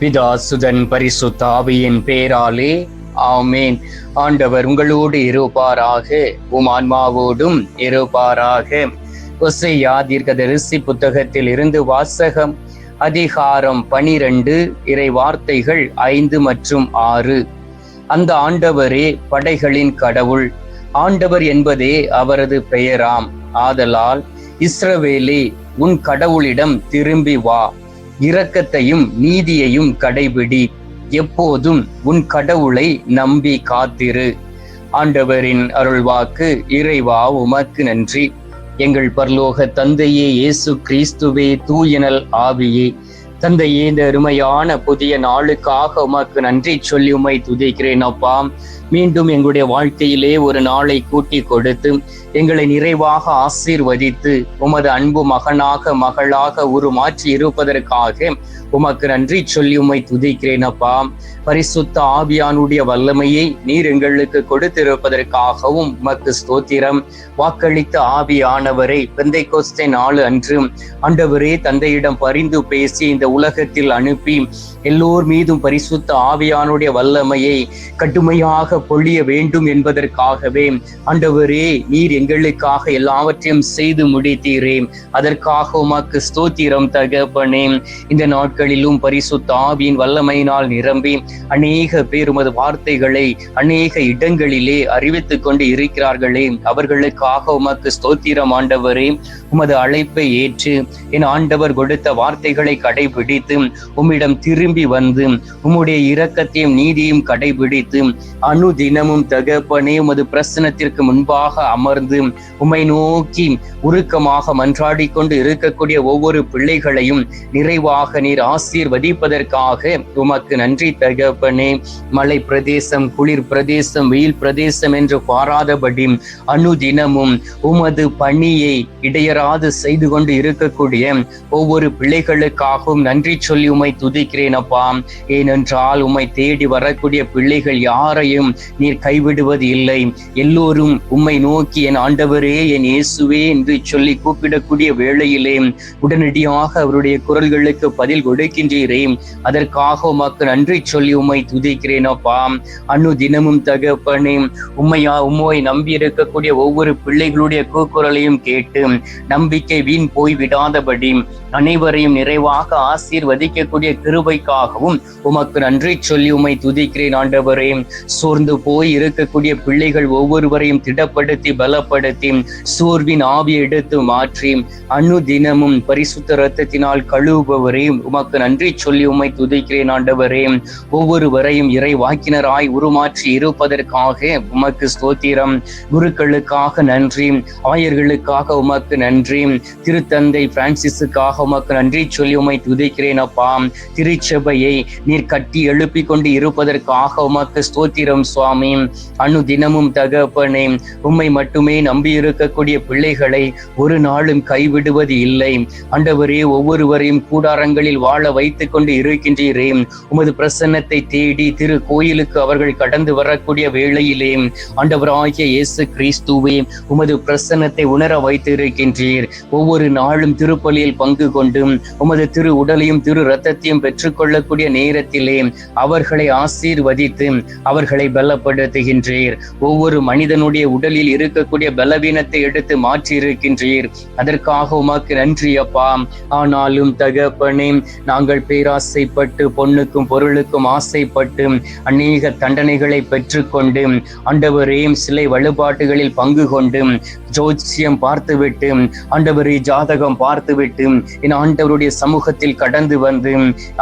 பிதா சுதன் பரிசுத்த ஆவியின் பேராலே ஆமேன். ஆண்டவர் உங்களோடு இருப்பாராக உம் ஆன்மாவோடும் இருப்பாராக. ஒசையா தீர்க்கதரிசி புத்தகத்தில் இருந்து வாசகம் அதிகாரம் பனிரெண்டு இறை வார்த்தைகள் ஐந்து மற்றும் ஆறு. அந்த ஆண்டவரே படைகளின் கடவுள் ஆண்டவர் என்பதே அவரது பெயராம். ஆதலால் இஸ்ரவேலே உன் கடவுளிடம் திரும்பி வா. இரக்கத்தையும் நீதியையும் கடைபிடி. எப்போதும் உன் கடவுளை நம்பி காத்திரு. ஆண்டவரின் அருள்வாக்கு இறைவா உமக்கு நன்றி. எங்கள் பரலோக தந்தையே இயேசு கிறிஸ்துவே தூயனல் ஆவியே. தந்தையே இந்த அருமையான புதிய நாளுக்காக உமக்கு நன்றி சொல்லி உமை துதிக்கிறேன் அப்பா. மீண்டும் எங்களுடைய வாழ்க்கையிலே ஒரு நாளை கூட்டி கொடுத்து எங்களை நிறைவாக ஆசீர்வதித்து உமது அன்பு மகனாக மகளாக உருமாற்றி இருப்பதற்காக உமக்கு நன்றி சொல்லி உம்மை துதிக்கிறேன் அப்பா. பரிசுத்த ஆவியானுடைய வல்லமையை நீர் எங்களுக்கு கொடுத்திருப்பதற்காகவும் உமக்கு ஸ்தோத்திரம். வாக்களித்த ஆவியானவரை பெந்தை கோஸ்தை நாலு அன்று அண்டவரே தந்தையிடம் பரிந்து பேசி இந்த உலகத்தில் அனுப்பி எல்லோர் மீதும் பரிசுத்த ஆவியானுடைய வல்லமையை கடுமையாக பொழிய வேண்டும் என்பதற்காகவே அண்டவரே நீர் எங்களுக்காக எல்லாவற்றையும் செய்து முடித்தீரே. அதற்காக உமக்கு ஸ்தோத்திரம் தகப்பனே. இந்த நாட்களிலும் பரிசுத்த ஆவியின் வல்லமையினால் நிரம்பி அநேக பேர் உமது வார்த்தைகளை அநேக இடங்களிலே அறிவித்துக் கொண்டு இருக்கிறார்களே. அவர்களுக்காக உமக்கு ஸ்தோத்திரம் ஆண்டவரே. உமது அழைப்பை ஏற்று என் ஆண்டவர் கொடுத்த வார்த்தைகளை கடைபிடித்து உம்மிடம் திரும்பி வந்து உம்முடைய இரக்கத்தையும் நீதியும் கடைபிடித்து அணுதினமும் தகப்பனே உமது பிரசனத்திற்கு முன்பாக அமர்ந்து உம்மை நோக்கி உருக்கமாக மன்றாடி கொண்டு இருக்கக்கூடிய ஒவ்வொரு பிள்ளைகளையும் நிறைவாக நீர் ஆசீர்வதிப்பதற்காக உமக்கு நன்றி தகப்பனே. மலை பிரதேசம் குளிர் பிரதேசம் வெயில் பிரதேசம் என்று பாராதபடி அனுதினமும் உமது பணியை இடையராது செய்து கொண்டு இருக்கக்கூடிய ஒவ்வொரு பிள்ளைகளுக்காகவும் நன்றி சொல்லி உமை துதிக்கிறேன் அப்பா. ஏனென்றால் உம்மை தேடி வரக்கூடிய பிள்ளைகள் யாரையும் நீர் கைவிடுவது இல்லை. எல்லோரும் உம்மை நோக்கி என் ஆண்டவரே என் இயேசுவே என்று சொல்லி கூப்பிடக்கூடிய வேளையிலே உடனடியாக அவருடைய குரல்களுக்கு பதில் கொடுக்கின்றீரே. அதற்காக உமக்கு நன்றி சொல்லி உம்மை துதிக்கிறேன் அப்பா. அன்னு தினமும் தகப்பனே உம்மையா உம்மை நம்பி இருக்கக்கூடிய ஒவ்வொரு பிள்ளைகளுடைய கூக்குரலையும் கேட்டு நம்பிக்கை வீண் போய் விடாதபடி அனைவரையும் நிறைவாக ஆசீர்வதிக்கக்கூடிய கிருபைக்காகவும் உமக்கு நன்றி சொல்லி உம்மை துதிக்கிறேன் ஆண்டவரே. சோர்ந்து போய் இருக்கக்கூடிய பிள்ளைகள் ஒவ்வொருவரையும் திடப்படுத்தி சுத்தப்படுத்தி சோர்வின் ஆவியை எடுத்து மாற்றி அணு தினமும் பரிசுத்த ரத்தத்தினால் கழுவுபவரே உமக்கு நன்றி சொல்லி உம்மை துதிக்கிறேன் ஆண்டவரே. ஒவ்வொருவரையும் இறை வாக்கினராய் உருமாற்றி இருப்பதற்காக உமக்கு ஸ்தோத்திரம். குருக்களுக்காக நன்றி ஆயர்களுக்காக உமக்கு நன்றி திருத்தந்தை பிரான்சிஸுக்காக உமக்கு நன்றி சொல்லி உம்மை துதிக்கிறேன் அப்பா. திருச்சபையை நீர் கட்டி எழுப்பி கொண்டு இருப்பதற்காக உமக்கு ஸ்தோத்திரம் சுவாமி. அனுதினமும் தகப்பனே உம்மை மட்டுமே நம்பி இருக்கக்கூடிய பிள்ளைகளை ஒரு நாளும் கைவிடுவது இல்லை. ஆண்டவரே ஒவ்வொருவரையும் கூடாரங்களில் வாழ வைத்துக் கொண்டு இருக்கின்றீரே. உமது பிரசன்னத்தை தேடி திரு கோயிலுக்கு அவர்கள் கடந்து வரக்கூடிய வேளையிலே ஆண்டவராகிய இயேசு கிறிஸ்துவே உமது பிரசன்னத்தை உணர வைத்து இருக்கின்றீர் ஒவ்வொரு நாளும் திருப்பலியில் பங்கு கொண்டும் உமது திரு உடலையும் திரு ரத்தத்தையும் பெற்றுக்கொள்ளக்கூடிய நேரத்திலே அவர்களை ஆசீர்வதித்து அவர்களை பலப்படுத்துகின்றீர். ஒவ்வொரு மனிதனுடைய உடலில் இருக்கக்கூடிய பலவீனத்தை எடுத்து மாற்றி இருக்கின்றீர் அதற்காக உமக்கு நன்றி அப்பா. ஆனாலும் தகப்பனே நாங்கள் பேராசைப்பட்டு பொண்ணுக்கும் பொருளுக்கும் ஆசைப்பட்டு அநேக தண்டனைகளை பெற்றுக்கொண்டு ஆண்டவரே சிலை வழிபாட்டுகளில் பங்கு கொண்டு ஜோசியம் பார்த்துவிட்டு ஆண்டவரை ஜாதகம் பார்த்துவிட்டு என் ஆண்டவருடைய சமூகத்தில் கடந்து வந்து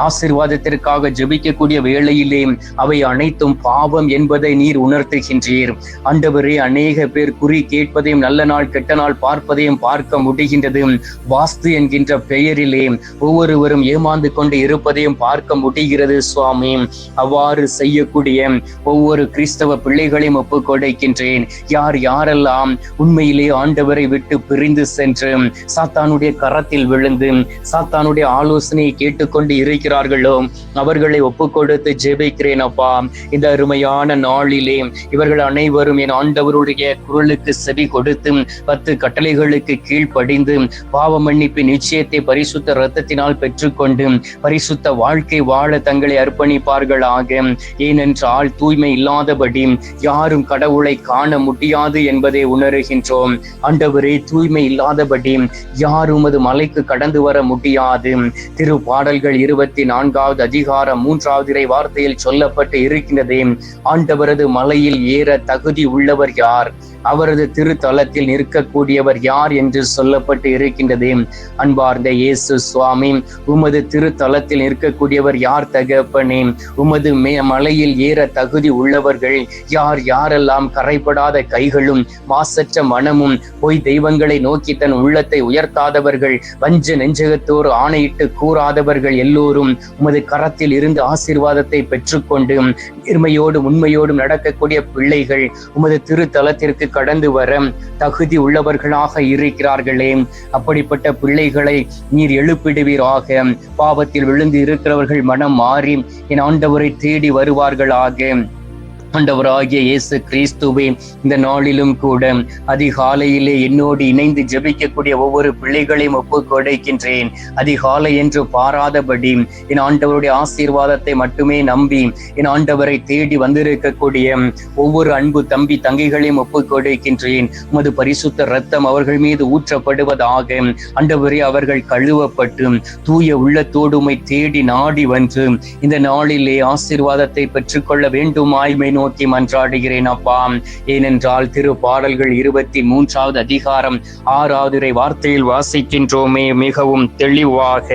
ஆசிர்வாதத்திற்காக ஜெபிக்கக்கூடிய வேளையிலே அவை அனைத்தும் பாவம் என்பதை நீர் உணர்த்துகின்றீர். ஆண்டவரே அநேக பேர் குறி கேட்பதையும் நல்ல நாள் கெட்ட நாள் பார்ப்பதையும் பார்க்க முடிகின்றது வாஸ்து என்கின்ற பெயரிலே ஒவ்வொருவரும் ஏமாந்து கொண்டு இருப்பதையும் பார்க்க முடிகிறது சுவாமி. அவ்வாறு செய்யக்கூடிய ஒவ்வொரு கிறிஸ்தவ பிள்ளைகளையும் ஒப்புக்கொடுக்கின்றேன். யார் யாரெல்லாம் உண்மையிலே ஆண்டவரை விட்டு பிரிந்து சென்று சாத்தானுடைய கரத்தில் விழுந்து சாத்தானுடைய ஆலோசனையை கேட்டுக்கொண்டு இருக்கிறார்களோ அவர்களை ஒப்புக்கொடுத்து ஜெபிக்கிறேன் அப்பா. இந்த அருமையான நாளிலே இவர்கள் அனைவரும் என் ஆண்டவருடைய குரலுக்கு செவி கொடுத்து பத்து கட்டளைகளுக்கு கீழ்ப்படிந்து பாவ மன்னிப்பு நிச்சயத்தை பரிசுத்த இரத்தத்தினால் பெற்றுக்கொண்டு பரிசுத்த வாழ்க்கை வாழ தங்களை அர்ப்பணிப்பார்களாக. ஏனென்றால் தூய்மை இல்லாதபடி யாரும் கடவுளை காண முடியாது என்பதை உணர்கின்றோம். ஆண்டவரே தூய்மை இல்லாதபடி யாரும் அது மலைக்கு கடந்து வர முடியாது. திரு பாடல்கள் இருபத்தி நான்காவது அதிகாரம் மூன்றாவது இறை வார்த்தையில் சொல்லப்பட்டு இருக்கின்றதே ஆண்டவரது மலையில் ஏற தகுதி உள்ளவர் யார்? அவரது திருத்தலத்தில் நிற்கக்கூடியவர் யார் என்று சொல்லப்பட்டு இருக்கின்றது? அன்பார்ந்த இயேசு சுவாமி உமது திருத்தலத்தில் நிற்கக்கூடியவர் யார் தகப்பனே? உமது மே மலையில் ஏற தகுதி உள்ளவர்கள் யார்? யாரெல்லாம் கரைப்படாத கைகளும் மாசற்ற மனமும் பொய் தெய்வங்களை நோக்கி தன் உள்ளத்தை உயர்த்தாதவர்கள் வஞ்ச நெஞ்சகத்தோடு ஆணையிட்டு கூறாதவர்கள் எல்லோரும் உமது கரத்தில் இருந்து ஆசீர்வாதத்தை பெற்றுக்கொண்டு நேர்மையோடும் உண்மையோடும் நடக்கக்கூடிய பிள்ளைகள் உமது திருத்தலத்திற்கு கடந்து வர தகுதி உள்ளவர்களாக இருக்கிறார்களே. அப்படிப்பட்ட பிள்ளைகளை நீர் எழுப்பிடுவீராக. பாவத்தில் விழுந்து இருக்கிறவர்கள் மனம் மாறி என் ஆண்டவரை தேடி வருவார்களாக. ஆண்டவராகிய இயேசு கிறிஸ்துவே இந்த நாளிலும் கூட அதிகாலையிலே என்னோடு இணைந்து ஜெபிக்கக்கூடிய ஒவ்வொரு பிள்ளைகளையும் ஒப்பு கொடுக்கின்றேன் அதிகாலை என்று பாராதபடி என் ஆண்டவருடைய ஆசீர்வாதத்தை மட்டுமே நம்பி என் ஆண்டவரை தேடி வந்திருக்கக்கூடிய ஒவ்வொரு அன்பு தம்பி தங்கைகளையும் ஒப்பு கொடுக்கின்றேன் உமது பரிசுத்த ரத்தம் அவர்கள் மீது ஊற்றப்படுவதாக ஆண்டவரே அவர்கள் கழுவப்பட்டு தூய உள்ளத்தோடுமை தேடி நாடி வந்து இந்த நாளிலே ஆசீர்வாதத்தை பெற்றுக்கொள்ள வேண்டுமாய்மை நோய் நோக்கி மன்றாடுகிறேன் அப்பா ஏனென்றால் திரு பாடல்கள் இருபத்தி மூன்றாவது அதிகாரம் ஆறாவது வார்த்தையில் வாசிக்கின்றோமே மிகவும் தெளிவாக.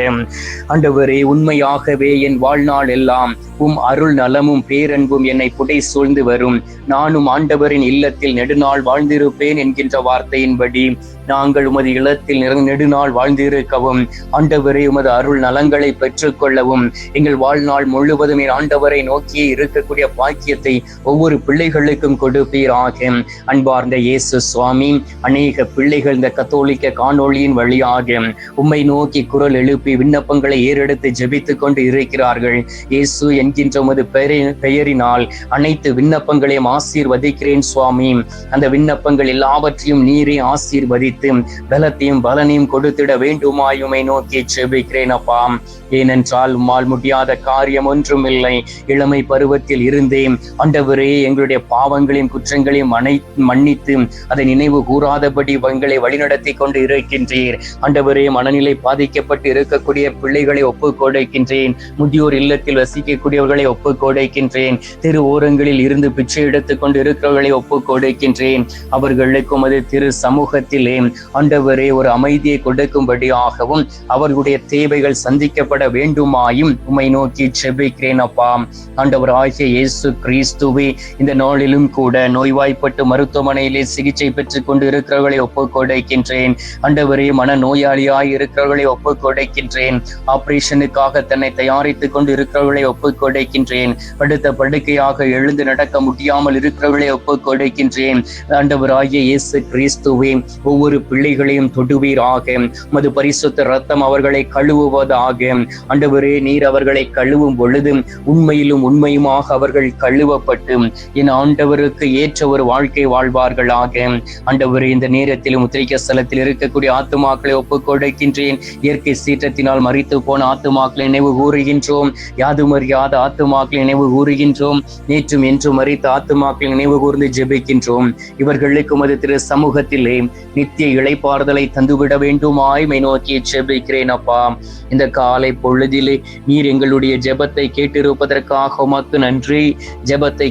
ஆண்டவரே உண்மையாகவே என் வாழ்நாள் எல்லாம் உம் அருள் நலமும் பேரன்பும் என்னை புடை சூழ்ந்து வரும். நானும் ஆண்டவரின் இல்லத்தில் நெடுநாள் வாழ்ந்திருப்பேன் என்கின்ற வார்த்தையின்படி நாங்கள் உமது இல்லத்தில் நெடுநாள் வாழ்ந்திருக்கவும் ஆண்டவரே உமது அருள் நலங்களை பெற்றுக்கொள்ளவும் எங்கள் வாழ்நாள் முழுவதும் என் ஆண்டவரை நோக்கியே இருக்கக்கூடிய பாக்கியத்தை ஒவ்வொரு பிள்ளைகளுக்கும் கொடுப்பீராக அன்பார்ந்த இயேசு சுவாமி அநேக பிள்ளைகள் இந்த கத்தோலிக்க காணொளியின் வழியாக உம்மை நோக்கி குரல் எழுப்பி விண்ணப்பங்களை ஏறெடுத்து ஜெபித்துக் கொண்டு இருக்கிறார்கள். இயேசு என்கின்ற உமது பெயரினால் அனைத்து விண்ணப்பங்களையும் ஆசீர்வதிக்கிறேன் சுவாமி. அந்த விண்ணப்பங்கள் எல்லாவற்றையும் நீரே ஆசீர்வதித்து பலத்தையும் பலனையும் கொடுத்திட வேண்டுமாயுமை நோக்கி ஜெபிக்கிறேன் அப்பா. ஏனென்றால் உம்மால் முடியாத காரியம் ஒன்றும் இல்லை இளமை பருவத்தில் இருந்தே அந்த ஆண்டவரே எங்களுடைய பாவங்களையும் குற்றங்களையும் அனை மன்னித்து அதை நினைவு கூறாதபடி எங்களை வழிநடத்தி கொண்டு இருக்கின்றீர். ஆண்டவரே மனநிலை பாதிக்கப்பட்டு இருக்கக்கூடிய பிள்ளைகளை ஒப்புக்கொடைக்கின்றேன் முதியோர் இல்லத்தில் வசிக்கக்கூடியவர்களை ஒப்புக்கொடைக்கின்றேன் திரு ஓரங்களில் இருந்து பிச்சை எடுத்துக் கொண்டு இருக்கிறவர்களை ஒப்புக்கொடைக்கின்றேன் அவர்களுக்கு உமது திரு சமூகத்திலே ஆண்டவரே ஒரு அமைதியை கொடுக்கும்படியாகவும் அவர்களுடைய தேவைகள் சந்திக்கப்பட வேண்டுமாயும் உமை நோக்கி செபிக்கிறேன் அப்பா. ஆண்டவர் ஆகிய இயேசு கிறிஸ்துவே இந்த நாளிலும் கூட நோய்வாய்ப்பட்டு மருத்துவமனையிலே சிகிச்சை பெற்றுக் கொண்டு இருக்கிறவர்களை ஒப்புக்கொடைக்கின்றேன் அண்டவரே மன நோயாளியாய் இருக்கிறவர்களை ஒப்புக்கொடைக்கின்றேன் ஆபரேஷனுக்காக தன்னை தயாரித்துக் கொண்டு இருக்கிறவர்களை ஒப்புக்கொடைக்கின்றேன் படுத்த படுக்கையாக எழுந்து நடக்க முடியாமல் இருக்கிறவர்களை ஒப்புக்கொடைக்கின்றேன் ஆண்டவராகிய இயேசு கிறிஸ்துவே ஒவ்வொரு பிள்ளைகளையும் தொடுவீராக. மது பரிசுத்த ரத்தம் அவர்களை கழுவுவதாக. ஆண்டவரே நீர் அவர்களை கழுவும் பொழுது உண்மையிலும் உண்மையுமாக அவர்கள் கழுவப்பட்டு என் ஆண்டவருக்கு ஏற்ற ஒரு வாழ்க்கை வாழ்வார்களாக. ஆண்டவர் இந்த நேரத்தில் முத்திரிக்க ஸ்தலத்தில் இருக்கக்கூடிய ஆத்துமாக்களை ஒப்புக் கொடுக்கின்றேன் இயற்கை சீற்றத்தினால் மறித்து போன ஆத்துமாக்களை நினைவு கூறுகின்றோம். யாதும் அறியாத ஆத்துமாக்களை நினைவு கூறுகின்றோம். நேற்றும் என்றும் மறித்த ஆத்துமாக்களை நினைவு கூர்ந்து ஜெபிக்கின்றோம். இவர்களுக்கு மது திரு சமூகத்திலே நித்திய இழைப்பாறுதலை தந்துவிட வேண்டுமாய் மை நோக்கி ஜெபிக்கிறேன் அப்பா. இந்த காலை பொழுதிலே நீர் எங்களுடைய ஜெபத்தை கேட்டிருப்பதற்காக உமக்கு நன்றி. ஜெபத்தை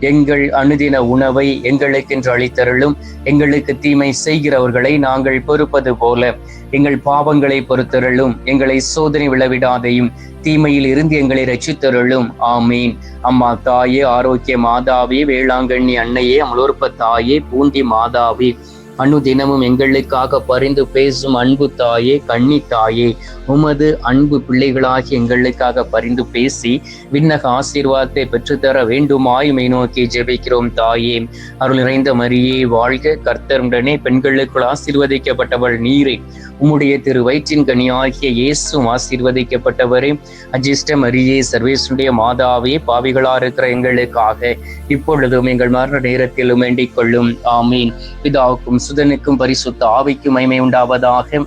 எங்கள் அனுதின உணவை எங்களுக்கென்று அளித்தருளும் எங்களுக்கு தீமை செய்கிறவர்களை நாங்கள் பொறுப்பது போல எங்கள் பாவங்களை பொறுத்தருளும் எங்களை சோதனை விழவிடாதையும் தீமையில் இருந்து எங்களை ரட்சித்தருளும். ஆமீன். அம்மா தாயே ஆரோக்கிய மாதாவே வேளாங்கண்ணி அன்னையே அமலோற்ப தாயே பூண்டி மாதாவே. அனு தினமும் எங்களுக்காக பரிந்து பேசும் அன்பு தாயே கண்ணி தாயே உமது அன்பு பிள்ளைகளாகி எங்களுக்காக பரிந்து பேசி விண்ணக ஆசீர்வாதத்தை பெற்றுத்தர வேண்டுமாயுமை நோக்கி ஜெபிக்கிறோம் தாயே. அருள் நிறைந்த மரியே வாழ்க கர்த்தருடனே பெண்களுக்குள் ஆசீர்வதிக்கப்பட்டவள் நீரை. உம்முடைய திரு வயிற்றின் கனியாகிய இயேசும் ஆசீர்வதிக்கப்பட்டவரே அஜிஷ்ட மரியே சர்வேசனுடைய மாதாவே பாவிகளா இருக்கிற எங்களுக்காக இப்பொழுதும் எங்கள் மரண நேரத்திலும் வேண்டிக் கொள்ளும். ஆமீன். பிதாவுக்கும் சுதனுக்கும் பரிசுத்த ஆவிக்கும் மைமை உண்டாவதாக.